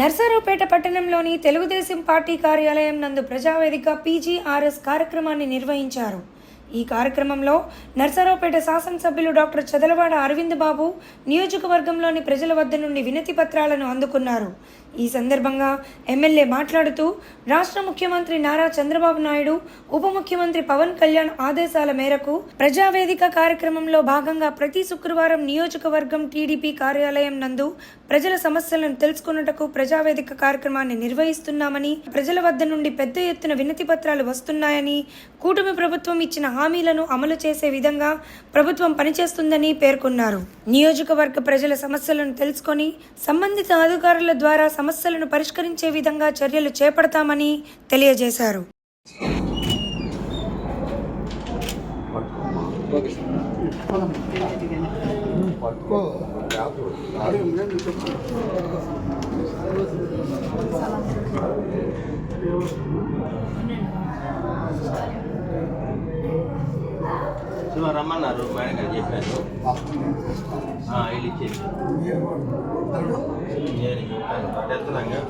నర్సరావుపేట పట్టణంలోని తెలుగుదేశం పార్టీ కార్యాలయం నందు ప్రజావేదిక పీజీఆర్ఎస్ కార్యక్రమాన్ని నిర్వహించారు. ఈ కార్యక్రమంలో నర్సరావుపేట శాసనసభ్యులు డాక్టర్ చదలవాడ అరవింద్ బాబు నియోజకవర్గంలోని ప్రజల వద్ద నుండి వినతి పత్రాలను అందుకున్నారు. ఈ సందర్భంగా ఎమ్మెల్యే మాట్లాడుతూ రాష్ట్ర ముఖ్యమంత్రి నారా చంద్రబాబు నాయుడు ఉప ముఖ్యమంత్రి పవన్ కళ్యాణ్ ఆదేశాల మేరకు ప్రజావేదిక కార్యక్రమంలో భాగంగా ప్రతి శుక్రవారం నియోజకవర్గం టీడీపీ కార్యాలయం నందు ప్రజల సమస్యలను తెలుసుకున్నటకు ప్రజావేదిక కార్యక్రమాన్ని నిర్వహిస్తున్నామని ప్రజల వద్ద నుండి పెద్ద ఎత్తున వినతి పత్రాలు వస్తున్నాయని కూటమి ప్రభుత్వం ఇచ్చిన హామీలను అమలు చేసే విధంగా ప్రభుత్వం పనిచేస్తుందని పేర్కొన్నారు. నియోజకవర్గ ప్రజల సమస్యలను తెలుసుకొని సంబంధిత అధికారుల ద్వారా సమస్యలను పరిష్కరించే విధంగా చర్యలు చేపడతామని తెలియజేశారు. పట్టుకో. సో రమ్మన్నారు మేడం గారు చెప్పారు. వీళ్ళు ఇచ్చేసి. నేను చెప్పాను తెస్తున్నాగా